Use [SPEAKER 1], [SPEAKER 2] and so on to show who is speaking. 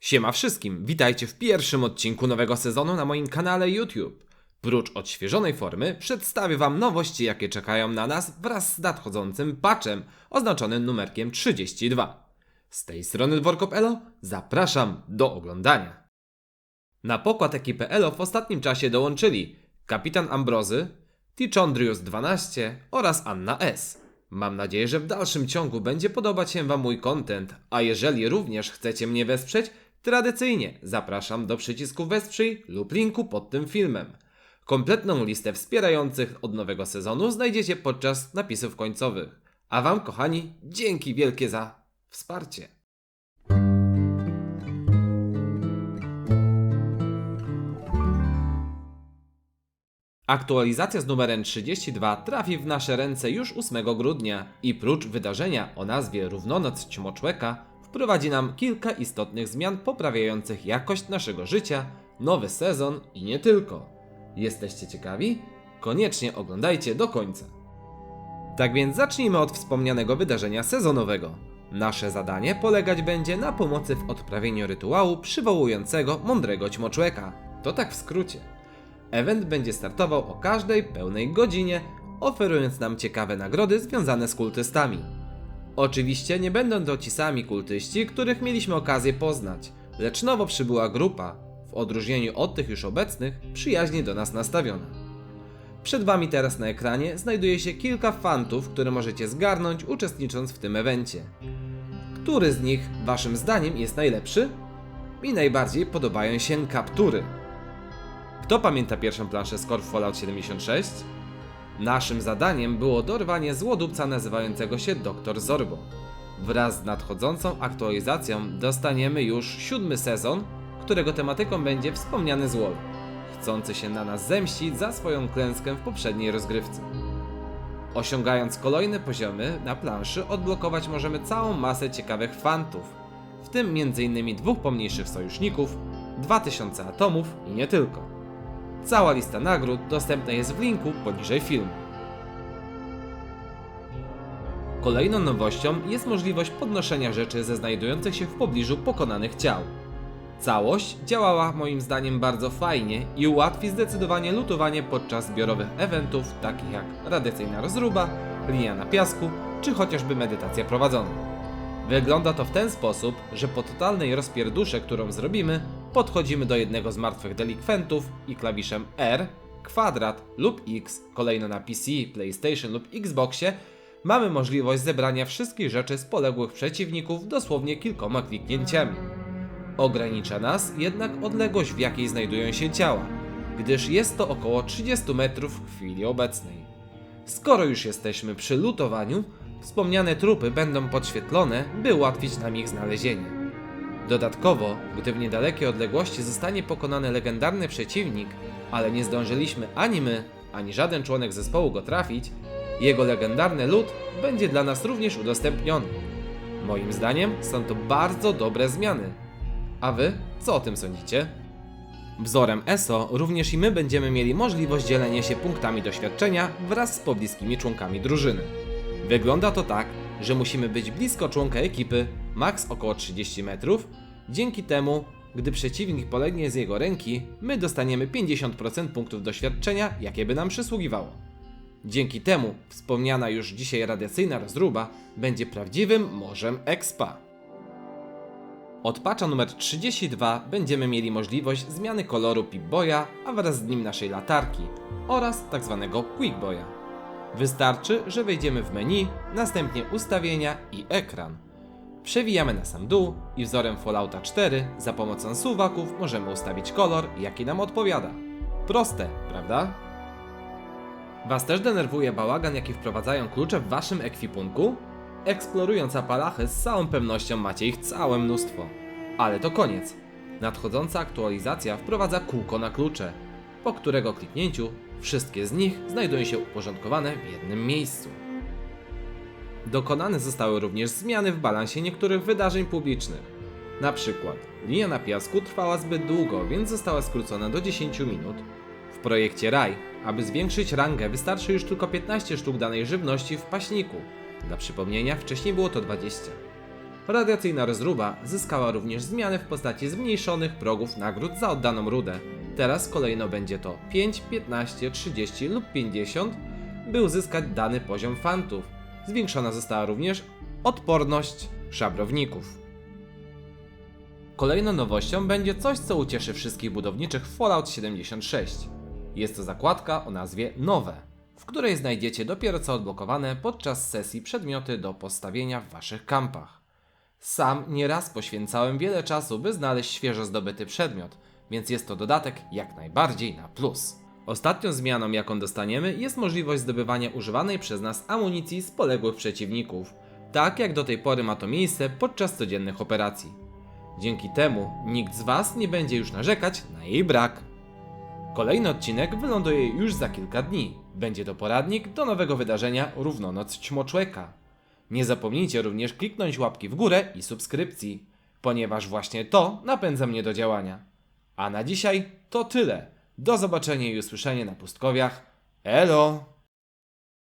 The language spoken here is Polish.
[SPEAKER 1] Siema wszystkim, witajcie w pierwszym odcinku nowego sezonu na moim kanale YouTube. Prócz odświeżonej formy przedstawię Wam nowości, jakie czekają na nas wraz z nadchodzącym patchem oznaczonym numerkiem 32. Z tej strony Dworkop Elo zapraszam do oglądania. Na pokład ekipy Elo w ostatnim czasie dołączyli kapitan Ambrozy, Tichondrius 12 oraz Anna S. Mam nadzieję, że w dalszym ciągu będzie podobać się Wam mój content, a jeżeli również chcecie mnie wesprzeć, tradycyjnie zapraszam do przycisku wesprzyj lub linku pod tym filmem. Kompletną listę wspierających od nowego sezonu znajdziecie podczas napisów końcowych. A Wam, kochani, dzięki wielkie za wsparcie. Aktualizacja z numerem 32 trafi w nasze ręce już 8 grudnia i prócz wydarzenia o nazwie Równonoc Ćmoczłeka wprowadzi nam kilka istotnych zmian poprawiających jakość naszego życia, nowy sezon i nie tylko. Jesteście ciekawi? Koniecznie oglądajcie do końca. Tak więc zacznijmy od wspomnianego wydarzenia sezonowego. Nasze zadanie polegać będzie na pomocy w odprawieniu rytuału przywołującego mądrego ćmoczłeka. To tak w skrócie. Event będzie startował o każdej pełnej godzinie, oferując nam ciekawe nagrody związane z kultystami. Oczywiście nie będą to ci sami kultyści, których mieliśmy okazję poznać, lecz nowo przybyła grupa, w odróżnieniu od tych już obecnych, przyjaźnie do nas nastawiona. Przed Wami teraz na ekranie znajduje się kilka fantów, które możecie zgarnąć uczestnicząc w tym evencie. Który z nich, Waszym zdaniem, jest najlepszy? Mi najbardziej podobają się kaptury. Kto pamięta pierwszą planszę z Core Fallout 76? Naszym zadaniem było dorwanie złodupca nazywającego się Dr. Zorbo. Wraz z nadchodzącą aktualizacją dostaniemy już siódmy sezon, którego tematyką będzie wspomniany złol, chcący się na nas zemścić za swoją klęskę w poprzedniej rozgrywce. Osiągając kolejne poziomy na planszy odblokować możemy całą masę ciekawych fantów, w tym m.in. dwóch pomniejszych sojuszników, 2000 atomów i nie tylko. Cała lista nagród dostępna jest w linku poniżej filmu. Kolejną nowością jest możliwość podnoszenia rzeczy ze znajdujących się w pobliżu pokonanych ciał. Całość działała moim zdaniem bardzo fajnie i ułatwi zdecydowanie lutowanie podczas zbiorowych eventów takich jak radiacyjna rozruba, linia na piasku czy chociażby medytacja prowadzona. Wygląda to w ten sposób, że po totalnej rozpierdusze, którą zrobimy, podchodzimy do jednego z martwych delikwentów i klawiszem R, kwadrat lub X, kolejno na PC, PlayStation lub Xboxie, mamy możliwość zebrania wszystkich rzeczy z poległych przeciwników dosłownie kilkoma kliknięciami. Ogranicza nas jednak odległość, w jakiej znajdują się ciała, gdyż jest to około 30 metrów w chwili obecnej. Skoro już jesteśmy przy lutowaniu, wspomniane trupy będą podświetlone, by ułatwić nam ich znalezienie. Dodatkowo, gdy w niedalekiej odległości zostanie pokonany legendarny przeciwnik, ale nie zdążyliśmy ani my, ani żaden członek zespołu go trafić, jego legendarny lód będzie dla nas również udostępniony. Moim zdaniem są to bardzo dobre zmiany. A wy, co o tym sądzicie? Wzorem ESO również i my będziemy mieli możliwość dzielenia się punktami doświadczenia wraz z pobliskimi członkami drużyny. Wygląda to tak, że musimy być blisko członka ekipy, maks około 30 metrów. Dzięki temu, gdy przeciwnik polegnie z jego ręki, my dostaniemy 50% punktów doświadczenia, jakie by nam przysługiwało. Dzięki temu wspomniana już dzisiaj radiacyjna rozruba będzie prawdziwym morzem expa. Od patcha numer 32 będziemy mieli możliwość zmiany koloru Pip-Boya, a wraz z nim naszej latarki oraz tzw. Quick-Boya. Wystarczy, że wejdziemy w menu, następnie ustawienia i ekran. Przewijamy na sam dół i wzorem Fallouta 4 za pomocą suwaków możemy ustawić kolor, jaki nam odpowiada. Proste, prawda? Was też denerwuje bałagan, jaki wprowadzają klucze w waszym ekwipunku? Eksplorując Apalachy z całą pewnością macie ich całe mnóstwo. Ale to koniec. Nadchodząca aktualizacja wprowadza kółko na klucze, po którego kliknięciu wszystkie z nich znajdują się uporządkowane w jednym miejscu. Dokonane zostały również zmiany w balansie niektórych wydarzeń publicznych. Na przykład linia na piasku trwała zbyt długo, więc została skrócona do 10 minut. W projekcie RAJ, aby zwiększyć rangę, wystarczy już tylko 15 sztuk danej żywności w paśniku. Dla przypomnienia, wcześniej było to 20. Radiacyjna rozruba zyskała również zmiany w postaci zmniejszonych progów nagród za oddaną rudę. Teraz kolejno będzie to 5, 15, 30 lub 50, by uzyskać dany poziom fantów. Zwiększona została również odporność szabrowników. Kolejną nowością będzie coś, co ucieszy wszystkich budowniczych Fallout 76. Jest to zakładka o nazwie Nowe, w której znajdziecie dopiero co odblokowane podczas sesji przedmioty do postawienia w waszych kampach. Sam nieraz poświęcałem wiele czasu, by znaleźć świeżo zdobyty przedmiot, więc jest to dodatek jak najbardziej na plus. Ostatnią zmianą, jaką dostaniemy, jest możliwość zdobywania używanej przez nas amunicji z poległych przeciwników, tak jak do tej pory ma to miejsce podczas codziennych operacji. Dzięki temu nikt z Was nie będzie już narzekać na jej brak. Kolejny odcinek wyląduje już za kilka dni. Będzie to poradnik do nowego wydarzenia Równonoc Ćmoczłeka. Nie zapomnijcie również kliknąć łapki w górę i subskrypcji, ponieważ właśnie to napędza mnie do działania. A na dzisiaj to tyle. Do zobaczenia i usłyszenia na pustkowiach. Elo!